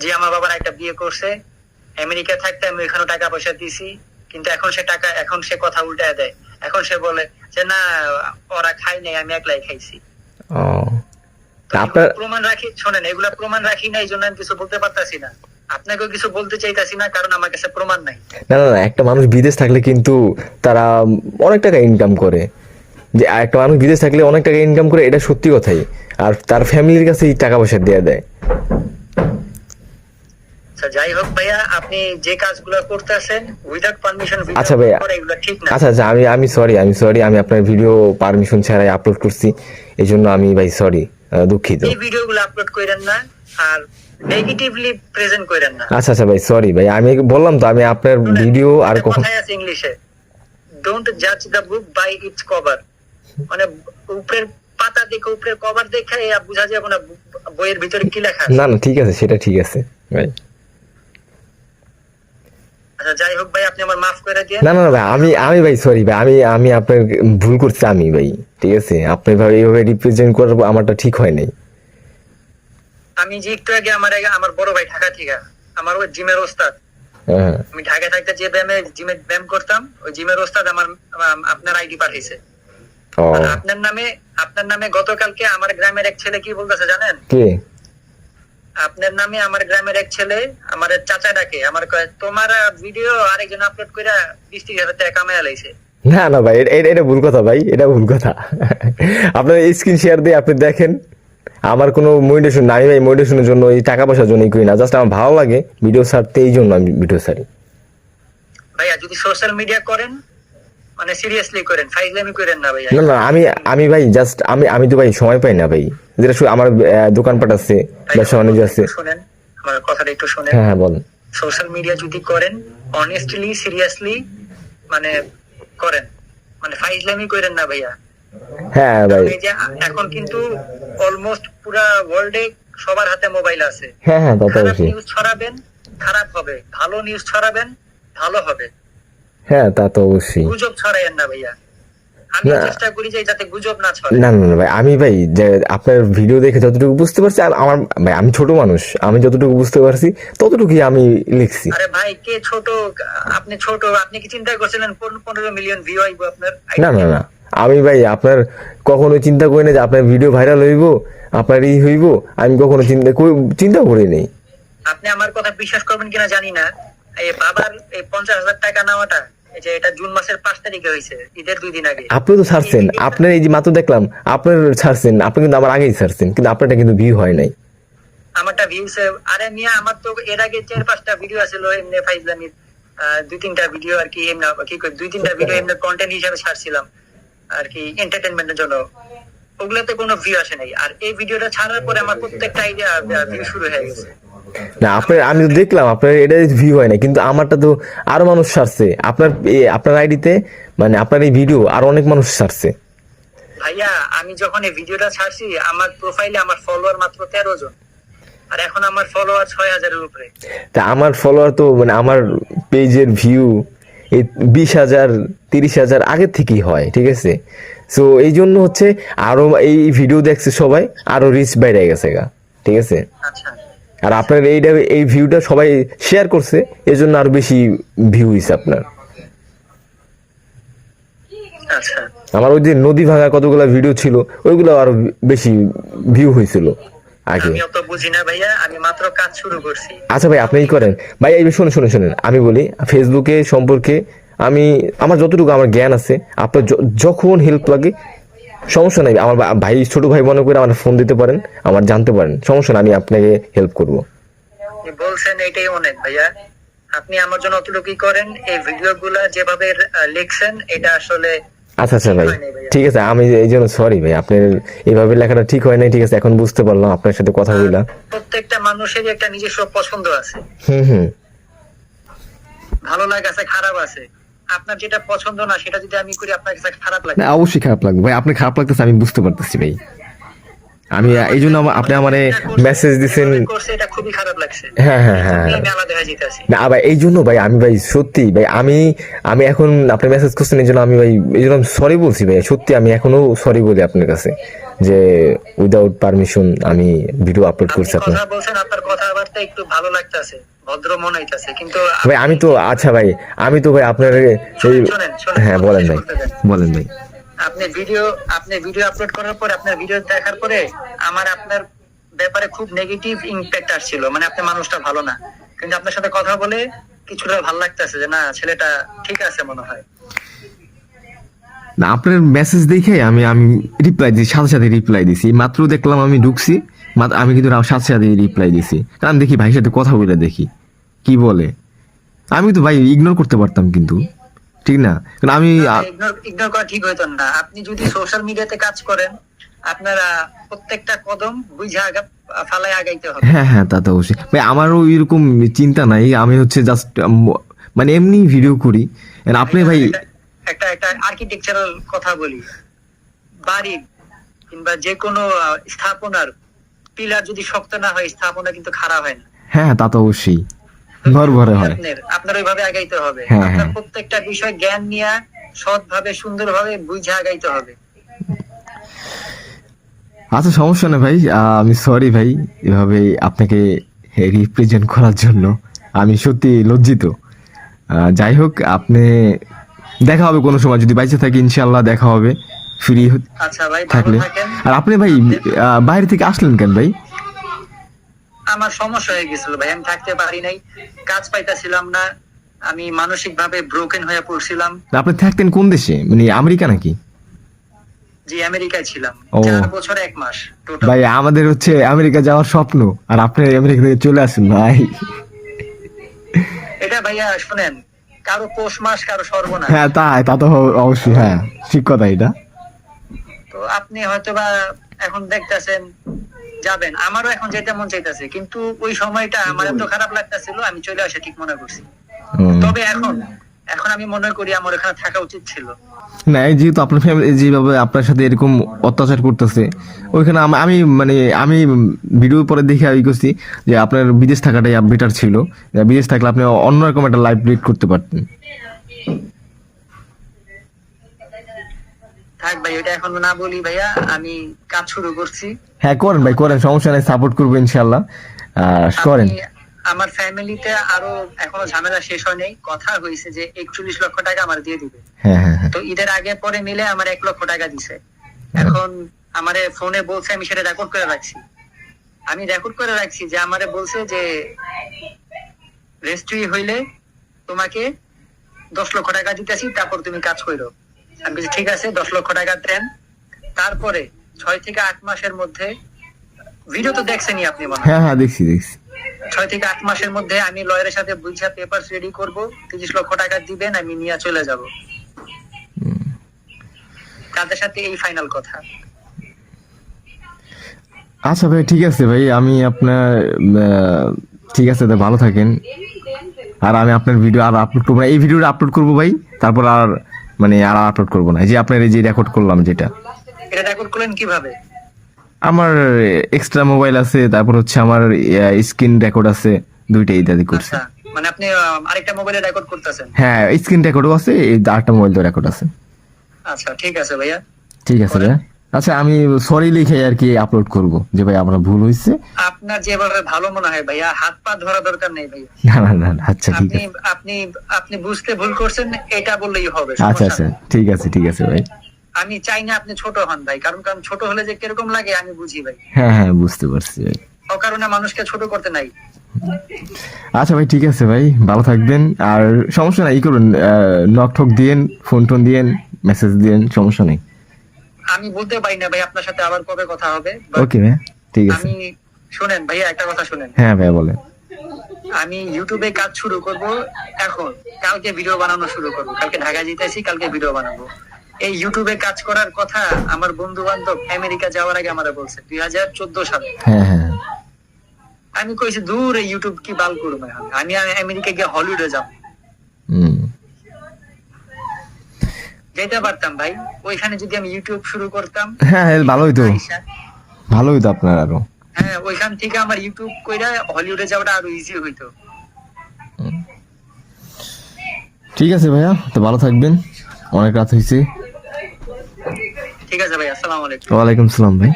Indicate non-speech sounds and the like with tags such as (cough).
যে আমার বাবার একটা বিয়ে করছে আমেরিকা থাকতে আমি ওইখানে টাকা পয়সা দিছি কিন্তু এখন সে টাকা এখন সে কথা উল্টায় দেয়। এখন সে বলে যে না ওরা খাই নাই আমি একলাই খাইছি। প্রমাণ রাখি শোনেন এগুলা প্রমাণ রাখি না এই জন্য আমি কিছু বলতে পারতাছি না। আপনাকেও কিছু বলতে চাইতাছি না কারণ আমার কাছে প্রমাণ নাই। না না একটা মানুষ বিদেশ থাকলে কিন্তু তারা অনেক টাকা ইনকাম করে। যে একটা মানুষ বিদেশ থাকলে অনেক টাকা ইনকাম করে এটা সত্যি কথাই। আর তার ফ্যামিলির কাছে টাকা পয়সা দিয়ে দেয়। আচ্ছা, যাই হোক ভাইয়া আপনি যে কাজগুলো করতেছেন উইদাউট পারমিশন আচ্ছা ভাইয়া। ঠিক না। আচ্ছা আচ্ছা আমি আমি সরি আমি সরি আমি আপনার ভিডিও পারমিশন ছাড়াই আপলোড করছি এই জন্য আমি ভাই সরি দুঃখিত। এই ভিডিওগুলো আপলোড করেন না আর নেগেটিভলি প্রেজেন্ট করেন না। আচ্ছা আচ্ছা ভাই সরি ভাই আমি বললাম তো আমি আপনার ভিডিও আর কখন আছে ইংলিশে ডোন্ট জাজ the book by its cover মানে উপরের পাতা দেখে উপরের কভার দেখে বোঝা যাবে না বইয়ের ভিতরে কি লেখা না না ঠিক আছে সেটা ঠিক আছে ভাই। যাই হোক ভাই আপনি আমার মাফ করে দিয়ে না না ভাই আমি আমি ভাই সরি ভাই আমি আমি আপনার ভুল করছি আমি ভাই ঠিক আছে? আপনি ভাই এইভাবে রিপ্রেজেন্ট করব আমারটা ঠিক হয় নাই। আমি যে একটু আগে আমার আগে আমার বড় ভাই ঢাকা থেকে আমার ওই জিমের ওস্তাদ। হ্যাঁ। আমি ঢাকা থাকতে যে ব্যায়ামে জিমে ব্যায়াম করতাম ওই জিমের ওস্তাদ আমার আপনার আইডি পাঠিয়েছে। আপনার নামে আপনার নামে গতকালকে আমার গ্রামের এক ছেলে কি বলতেছে জানেন? কে? আপনার নামে আমার গ্রামের এক ছেলে আমার চাচা ডাকে আমার কয় তোমার ভিডিও আরেকজন আপলোড করে বিশ ত্রিশ হাজার টাকা কামাই লাইছে না না ভাই এটা- ভুল কথা ভাই এটা ভুল কথা। (laughs) আপনার স্ক্রিন শেয়ার দিয়ে আপনি দেখেন আমার কোনো মোটিভেশন না আমি ভাই মোটিভেশনের জন্য এই টাকা পয়সার জন্যই করি না জাস্ট আমার ভালো লাগে ভিডিও ছাড়তে এই জন্য আমি ভিডিও ছাড়ি। ভাইয়া যদি সোশ্যাল মিডিয়া করেন মানে সিরিয়াসলি করেন ফাইজলামি করেন না ভাইয়া। না না আমি আমি ভাই জাস্ট আমি আমি তো ভাই সময় পাই না ভাই। যেটা শুধু আমার দোকানপাট আছে ব্যবসা বাণিজ্য আছে। শুনেন আমার কথাটা একটু শুনেন। হ্যাঁ হ্যাঁ বল সোশ্যাল মিডিয়া যদি করেন অনেস্টলি সিরিয়াসলি মানে করেন মানে ফাইজলামি করেন না ভাইয়া। হ্যাঁ ভাই। এখন কিন্তু অলমোস্ট পুরা ওয়ার্ল্ডে সবার হাতে মোবাইল আছে। হ্যাঁ হ্যাঁ তা তো নিউজ ছড়াবেন খারাপ হবে। ভালো নিউজ ছড়াবেন ভালো হবে। হ্যাঁ তা তো অবশ্যই। গুজব ছড়াইয়েন না ভাইয়া। আমি চেষ্টা করি যে যাতে গুজব না ছড়ায়। না ভাই আমি ভাই যে আপনার ভিডিও দেখে যতটুকু বুঝতে পারছি আর আমার ভাই আমি ছোট মানুষ আমি যতটুকু বুঝতে পারছি ততটুকুই আমি লিখছি। আরে ভাই কে ছোট? আপনি ছোট আপনি কি চিন্তা করছিলেন পনেরো- পনেরো মিলিয়ন ভিউ আইবো আপনার? না না না আমি ভাই আপনার কখনো চিন্তা করি না যে আপনার ভিডিও ভাইরাল হইব আপনার ই হইব আমি কখনো চিন্তা করি- চিন্তাও করি নেই। আপনি আমার কথা বিশ্বাস করবেন কিনা জানি না। এই বাবার এই পঞ্চাশ হাজার টাকা নেওয়াটা এই যে এটা জুন মাসের পাঁচ তারিখে হয়েছে ঈদের দুই দিন আগে। আপনি তো ছাড়ছেন। আপনার এই যে মাত্র দেখলাম আপনার ছাড়ছেন আপনি কিন্তু আমার আগেই ছাড়ছেন কিন্তু আপনারটা কিন্তু ভিউ হয় নাই। আমারটা ভিউস আরে মিয়া আমার তো এর আগে চার পাঁচটা ভিডিও আছিল এমনি ফাইজলামির দুই তিনটা ভিডিও আর কি এমনি কি দুই তিনটা ভিডিও এমনি কন্টেন্ট হিসেবে ছাড়ছিলাম আর কি এন্টারটেনমেন্টের জন্য। ওগুলাতে কোনো ভিউ আসে নাই। আর এই ভিডিওটা ছাড়ার পরে আমার প্রত্যেকটা আইডিয়া ভিউ শুরু হয়ে গেছে। না আপনার আমি তো দেখলাম আপনার এটা ভিউ হয় না কিন্তু আমারটা তো আরও মানুষ ছাড়ছে আপনার আপনার আইডিতে মানে আপনার এই ভিডিও আরও অনেক মানুষ ছাড়ছে ভাইয়া আমি যখন এই ভিডিওটা ছাড়ছি আমার প্রোফাইলে আমার ফলোয়ার মাত্র তেরো জন। আর এখন আমার ফলোয়ার ছয় হাজারের উপরে। তা আমার ফলোয়ার তো মানে আমার পেজের ভিউ এই বিশ হাজার তিরিশ হাজার আগের থেকেই হয় ঠিক আছে? সো এই জন্য হচ্ছে আরও এই ভিডিও দেখছে সবাই আরও রিচ বাইরে গেছে গা ঠিক আছে? আচ্ছা। আর আপনার এইটা এই ভিউটা সবাই শেয়ার করছে এই জন্য আরও বেশি ভিউ হয়েছে আপনার। আচ্ছা। আমার ওই যে নদী ভাঙা কতগুলো ভিডিও ছিল ওইগুলো আরও বেশি ভিউ হয়েছিল আগে। আচ্ছা ভাই আপনি কি করেন। ভাই এই শুনে শুনে শুনেন আমি বলি ফেসবুকে সম্পর্কে আমি আমার যতটুকু আমার জ্ঞান আছে আপনার যখন হেল্প লাগে সমস্যা নাই আমার ভাই ছোট ভাই মনে করে আমার ফোন দিতে পারেন আমার জানতে পারেন। সমস্যা না আমি আপনাকে হেল্প করব। বলছেন এটাই অনেক ভাইয়া। আপনি আমার জন্য অতটুকুই করেন এই ভিডিও গুলা যেভাবে লিখছেন এটা আসলে আচ্ছা আচ্ছা ভাই। ঠিক আছে আমি এই জন্য সরি ভাই আপনার এইভাবে লেখাটা ঠিক হয় নাই ঠিক আছে এখন বুঝতে পারলাম আপনার সাথে কথা বললাম। প্রত্যেকটা মানুষেরই একটা নিজস্ব পছন্দ আছে। হুম হুম। ভালো লাগে আছে খারাপ আছে। আপনার যেটা পছন্দ না সেটা যদি আমি করি আপনার কাছে খারাপ লাগে? না অবশ্যই খারাপ লাগবে। ভাই আপনি খারাপ লাগতেছে আমি বুঝতে পারতেছি ভাই। আমি এই জন্য আপনি আমারে মেসেজ দিছেন এটা খুবই খারাপ লাগছে। হ্যাঁ হ্যাঁ হ্যাঁ। আমি। আলাদা যেতেছি না ভাই এই জন্য ভাই আমি ভাই সত্যি ভাই আমি আমি এখন আপনি মেসেজ করছেন এই জন্য আমি ভাই এই জন্য সরি বলছি ভাই। সত্যি আমি এখনও সরি বলি আপনার কাছে যে উইদাউট পারমিশন আমি ভিডিও আপলোড করছি আপনার একটু ভালো লাগতেছে ভদ্র মনে হইতাছে কিন্তু ভাই আমি তো আচ্ছা ভাই আমি তো ভাই আপনার শোনেন, হ্যাঁ বলেন ভাই বলেন ভাই। আপনি ভিডিও আপনি ভিডিও আপলোড করার পরে আপনার ভিডিও দেখার পরে আমার আপনার ব্যাপারে খুব নেগেটিভ ইমপ্যাক্ট আসছিল মানে আপনি মানুষটা ভালো না। কিন্তু আপনার সাথে কথা বলে কিছুটা ভালো লাগতেছে যে না ছেলেটা ঠিক আছে মনে হয়। না আপনার মেসেজ দেখে আমি আমি রিপ্লাই দিই সাথে সাথে রিপ্লাই দিছি। মাত্র দেখলাম আমি ঢুকছি আমি কিন্তু সাথে সাথে রিপ্লাই দিছি। কারণ দেখি ভাইয়ের সাথে কথা বলে দেখি। কি বলে? আমি তো ভাই ইগনোর করতে পারতাম কিন্তু। ঠিক না? কারণ আমি ইগনোর করা ঠিক হইতো না। আপনি যদি সোশ্যাল মিডিয়াতে কাজ করেন আপনারা প্রত্যেকটা কদম বুঝে আগা ফালায় আগাইতে হবে। হ্যাঁ হ্যাঁ তা তো অবশ্যই। ভাই আমারও এরকম চিন্তা নাই। আমি হচ্ছে জাস্ট মানে এমনি ভিডিও করি। আপনি ভাই একটা- একটা একটা আর্কিটেকচারাল কথা বলি। বাড়ি কিংবা যে কোনো স্থাপনার পিলার যদি শক্ত না হয় স্থাপনা কিন্তু খারাপ হয় না। হ্যাঁ তা তো অবশ্যই। ঘর ভরে হয়। আপনার ওইভাবে আগাইতে হবে। হ্যাঁ, আপনার হ্যাঁ। প্রত্যেকটা বিষয় জ্ঞান নিয়ে সৎভাবে সুন্দরভাবে বুঝে আগাইতে হবে। আচ্ছা সমস্যা নেই ভাই। আমি সরি ভাই এভাবে আপনাকে রিপ্রেজেন্ট করার জন্য। আমি সত্যি লজ্জিত। আহ, যাই হোক আপনি দেখা হবে কোনো সময়। যদি বাইচে থাকি ইনশাল্লাহ দেখা হবে। ফ্রি আচ্ছা থাকলে। আর আপনি ভাই বাইরে থেকে আসলেন কেন ভাই? আমার সমস্যা হয়ে গেছিল ভাই আমি থাকতে পারি নাই কাজ পাইতাছিলাম না আমি মানসিক ভাবে ব্রোকেন হয়ে পড়ছিলাম। আপনি থাকতেন কোন দেশে? মানে আমেরিকা নাকি? যে আমেরিকায় ছিলাম। চার বছর এক মাস ভাই আমাদের হচ্ছে আমেরিকা যাওয়ার স্বপ্ন আর আপনি আমেরিকা থেকে চলে আসেন ভাই। এটা ভাইয়া শুনেন কারও পৌষ মাস কারও সর্বনাশ। হ্যাঁ তাই তা তো অবশ্যই হ্যাঁ ঠিক কথা এটা। আপনি হয়তো বা এখন দেখতেছেন যাবেন। আমারও এখন যেতে মন চাইতেছে কিন্তু ওই সময়টা আমার এত খারাপ লাগতেছিল আমি চলে আসে ঠিক মনে করছি। তবে এখন এখন আমি মনে করি আমার ওখানে থাকা উচিত ছিল। না এই যেহেতু আপনার ফ্যামিলি যেভাবে আপনার সাথে এরকম অত্যাচার করতেছে ওইখানে আমি মানে আমি ভিডিও পরে দেখে ই করছি যে আপনার বিদেশ থাকাটাই বেটার ছিল। বিদেশ থাকলে আপনি অন্যরকম একটা লাইফ লিড করতে পারতেন। থাক ভাই এটা এখন না বলি ভাইয়া আমি কাজ শুরু করছি। হ্যাঁ করেন ভাই করেন সমস্যা নেই সাপোর্ট করব ইনশাল্লাহ করেন। আমি- আমার ফ্যামিলিতে আরও এখনও ঝামেলা শেষ হয় নাই। কথা হয়েছে যে একচল্লিশ লক্ষ টাকা আমার দিয়ে দিবে। হ্যাঁ হ্যাঁ হ্যাঁ। তো ঈদের আগে পরে মিলে আমার এক লক্ষ টাকা দিছে। এখন আমারে ফোনে বলছে আমি সেটা রেকর্ড করে রাখছি। আমি রেকর্ড করে রাখছি যে আমারে বলছে যে রেজিস্ট্রি হইলে তোমাকে দশ লক্ষ টাকা দিতেছি তারপর তুমি কাজ করো আমি বলছি ঠিক আছে দশ লক্ষ টাকা দেন। তারপরে ছয় থেকে আট মাসের মধ্যে ভিডিও তো দেখছেনই আপনি মনে হ্যাঁ। হ্যাঁ দেখছি দেখছি। ছয় থেকে আট মাসের মধ্যে আমি লয়ারের সাথে বুঝা পেপার রেডি করব তিরিশ লক্ষ টাকা দিবেন আমি নিয়ে চলে যাব। তাদের সাথে এই ফাইনাল কথা। আচ্ছা ভাই ঠিক আছে ভাই আমি আপনার ঠিক আছে ভালো থাকেন। আর আমি আপনার ভিডিও আর আপলোড করব এই ভিডিওটা আপলোড করব ভাই তারপর আর মানে আর আপলোড করব না। এই যে আপনার এই যে রেকর্ড করলাম যেটা। এটা রেকর্ড করলেন কীভাবে? আমার এক্সট্রা মোবাইল আছে তারপর হচ্ছে আমার স্ক্রিন রেকর্ড আছে দুইটাই ইত্যাদি করছে। আচ্ছা মানে আপনি আরেকটা মোবাইলে রেকর্ড করতেছেন? হ্যাঁ স্ক্রিন রেকর্ডও আছে এই আরেকটা মোবাইল তো রেকর্ড আছে। আচ্ছা ঠিক আছে ভাইয়া। ঠিক আছে ভাই আচ্ছা আমি সরি লিখে আর কি আপলোড করব যে ভাই আমার ভুল হয়েছে আপনার যেভাবে ভালো মনে হয় ভাইয়া হাত পা ধরা দরকার নেই ভাইয়া। না না না আচ্ছা ঠিক আছে। আপনি আপনি বুঝতে ভুল করছেন এটা বললেই হবে আচ্ছা আচ্ছা ঠিক আছে ঠিক আছে ভাই। আমি চাই না আপনি ছোট হন ভাই কারণ কারণ ছোট হলে যে কীরকম লাগে আমি বুঝি ভাই। হ্যাঁ হ্যাঁ বুঝতে পারছি ভাই। অকারণে মানুষকে ছোট করতে নাই। আচ্ছা ভাই ঠিক আছে ভাই ভালো থাকবেন। আর সমস্যা নাই ই করুন নক ঠক দিয়েন ফোন টোন দিয়েন মেসেজ দিয়েন সমস্যা নেই। আমি বলতে পারি না ভাই আপনার সাথে আবার কবে কথা হবে ওকে ভাই ঠিক আছে। আমি শুনেন ভাইয়া একটা কথা শুনেন। হ্যাঁ ভাই বলেন। আমি ইউটিউবে কাজ শুরু করব এখন কালকে ভিডিও বানানো শুরু করব। কালকে ঢাকা যেতেছি কালকে ভিডিও বানাবো। এই ইউটিউবে কাজ করার কথা আমার বন্ধু বান্ধব আমেরিকা যাওয়ার আগে আমারা বলছে দুই হাজার চোদ্দ সালে। হ্যাঁ হ্যাঁ। আমি কইছি দূর ইউটিউব কি বাল করব আমি আমেরিকা গিয়ে হলিউডে যাব। যেতে পারতাম ভাই। ওইখানে যদি আমি ইউটিউব শুরু করতাম। হ্যাঁ হ্যাঁ ভালোই তো। আইসা, ভালোই তো আপনার আরও। হ্যাঁ ওইখান থেকে আমার ইউটিউব কইরা হলিউডে যাওয়াটা আরও ইজি হইতো। ঠিক আছে ভাইয়া তো ভালো থাকবেন। অনেক রাত হয়েছে ঠিক আছে ভাই আসসালামু আলাইকুম। ওয়ালাইকুম সালাম ভাই।